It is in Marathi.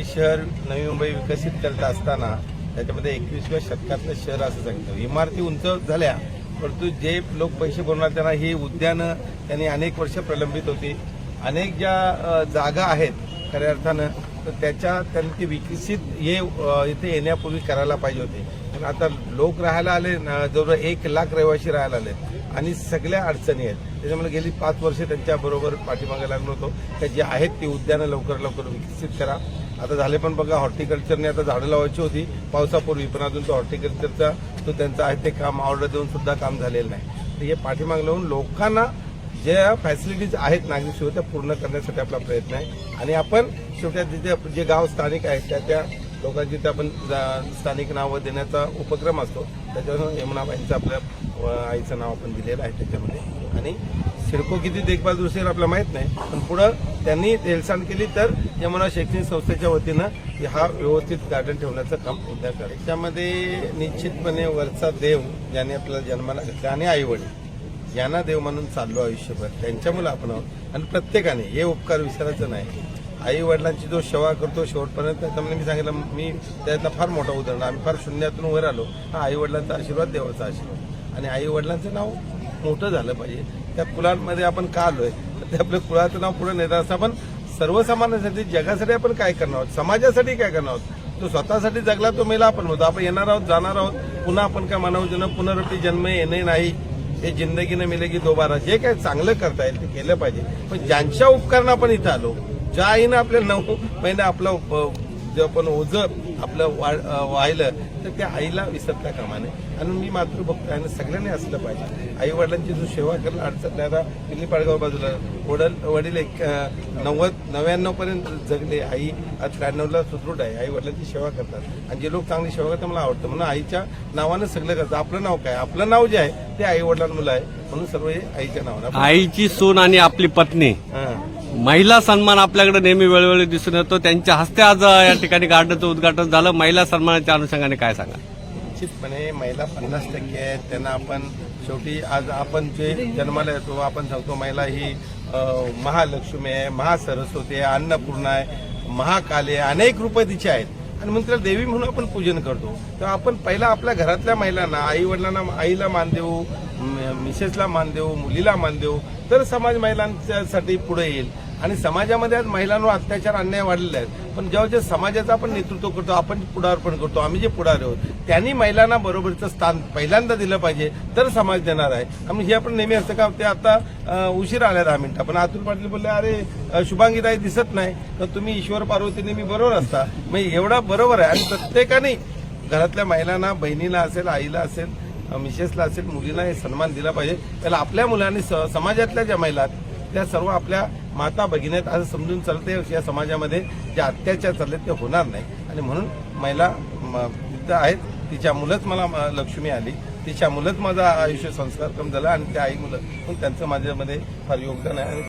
हे शहर नवी मुंबई विकसित करत असताना त्याच्यामध्ये एकवीसव्या शतकातलं शहर असं सांगितलं इमारती उंच झाल्या परंतु जे लोक पैसे भरणार त्यांना ही उद्यानं त्यांनी अनेक वर्ष प्रलंबित होती. अनेक ज्या जागा आहेत खऱ्या अर्थानं तर त्याच्या त्यांनी ती विकसित हे इथे येण्यापूर्वी करायला पाहिजे होते. पण आता लोक राहायला आले जवळ जवळजवळ एक लाख रहिवासी राहायला आले आणि सगळ्या अडचणी आहेत. त्याच्यामुळे गेली पाच वर्षे त्यांच्याबरोबर पाठीमागे लागलो होतो. त्या जे आहेत ती उद्यानं लवकर लवकर विकसित करा. आता झाले पण बघा हॉर्टिकल्चरने आता झाडं लावायची होती. पावसापूर्वी पण अजून तो हॉर्टिकल्चरचा तो त्यांचं आहे ते काम ऑर्डर देऊन सुद्धा काम झालेलं नाही. तर हे पाठीमाग लावून लोकांना ज्या फॅसिलिटीज आहेत नागरिक सुविधा त्या पूर्ण करण्यासाठी आपला प्रयत्न आहे. आणि आपण शेवटी तिथे जे गाव स्थानिक आहेत त्या त्या लोकांची त्या आपण जा- स्थानिक नावं देण्याचा उपक्रम असतो. त्याच्यावर यमुनाबाईंचं आपल्या आईचं नाव आपण दिलेलं आहे त्याच्यामध्ये. आणि सिडको किती देखभाल दुसरी आपल्याला माहीत नाही. पण पुढं त्यांनी हेळसांड केली तर यमुना शैक्षणिक संस्थेच्या वतीनं हा व्यवस्थित गार्डन ठेवण्याचं काम उद्या करेल. त्यामध्ये निश्चितपणे वरचा देव ज्याने आपल्याला जन्माला घातला आणि आईवडील यांना देव म्हणून चाललो आयुष्यभर. त्यांच्या मुलं आपण आहोत. आणि प्रत्येकाने हे उपकार विसरायचं नाही. आई वडिलांची जो सेवा करतो शेवटपर्यंत त्याच्यामध्ये मी सांगितलं मी त्यातला फार मोठा उदाहरण आम्ही फार शून्यातून वर आलो. हा आई वडिलांचा आशीर्वाद देवाचा आशीर्वाद. आणि आई वडिलांचं नाव मोठं झालं पाहिजे. त्या कुलांमध्ये आपण का आलोय? तर ते आपल्या कुळाचं नाव पुढे नेत असं आपण सर्वसामान्यांसाठी जगासाठी आपण काय करणार आहोत? समाजासाठी काय करणार आहोत? तो स्वतःसाठी जगला तो मेला आपण होतो. आपण येणार आहोत जाणार आहोत. पुन्हा आपण काय मानव जन जन्म येणे नाही. हे जिंदगीने मिलेगी दोबारा. जे काय चांगलं करता येईल ते केलं पाहिजे. पण ज्यांच्या उपकरणं आपण इथं आलो ज्या आईनं आपल्या नऊ महिने आपलं जे आपण ओझ आपलं वा- अ, वाहिलं तर त्या आईला विसरता कामा नये. आणि मी मातृभक्त आहे आणि सगळ्यांनी असलं पाहिजे. आई वडिलांची जो सेवा करणं अडचण आता पिल्ली पाडगाव बाजूला वडील वडील एक नव्वद नव्याण्णव पर्यंत जगले. आई आज त्र्याण्णवला सुदृढ आहे. आई वडिलांची सेवा करतात. आणि जे लोक चांगली सेवा करतात मला आवडतं. म्हणून आईच्या नावानं सगळं करतं आपलं नाव काय? आपलं नाव जे आहे ते आई वडिलांमुळे आहे. म्हणून सर्व हे आईच्या नावानं आईची सून आणि आपली पत्नी. महिला सन्मान आपल्याकडे नेहमी वेळोवेळी दिसून येतो. त्यांच्या हस्ते आज या ठिकाणी गार्डनचं उद्घाटन झालं. महिला सन्मानाच्या अनुषंगाने काय सांगा? निश्चितपणे महिला पन्नास टक्के आहेत. त्यांना आपण शेवटी आज आपण जे जन्माला येतो आपण सांगतो महिला ही महालक्ष्मी आहे महासरस्वती आहे अन्नपूर्णा आहे महाकाली आहे अनेक रूप तिची आहेत. आणि म्हणून त्याला देवी म्हणून आपण पूजन करतो. तर आपण पहिला आपल्या घरातल्या महिलांना आई वडिलांना आईला मान देऊ मिसेसला मान देऊ मुलीला मान देऊ तर समाज महिलांच्यासाठी पुढे येईल. आणि समाजामध्ये आज महिलांवर अत्याचार अन्याय वाढलेले आहेत. पण जेव्हा जे समाजाचं आपण नेतृत्व करतो आपण पुढारपण करतो आम्ही जे पुढार आहोत त्यांनी महिलांना बरोबरचं स्थान पहिल्यांदा दिलं पाहिजे तर समाज देणार आहे. आम्ही हे आपण नेहमी असतं का ते आता उशीर आल्या दहा मिनिटं. पण अतुल पाटील बोलले अरे अ, शुभांगीताई दिसत नाही तर तुम्ही ईश्वर पार्वती नेहमी बरोबर असता. मग एवढा बरोबर आहे. आणि प्रत्येकाने घरातल्या महिलांना बहिणीला असेल आईला असेल मिसेसला असेल मुलीला हे सन्मान दिला पाहिजे. त्याला आपल्या मुलांनी स- समाजातल्या ज्या महिला आहेत त्या सर्व आपल्या माता भगिनीत असं समजून चालते या समाजामध्ये. जे अत्याचार चालले ते होणार नाही. आणि म्हणून महिला म, आहेत. तिच्या मुलंच मला म, लक्ष्मी आली. तिच्या मुलंच माझा आयुष्य संस्कार कम झाला. आणि त्या आई मुलं पण त्यांचं माझ्यामध्ये फार योगदान आहे.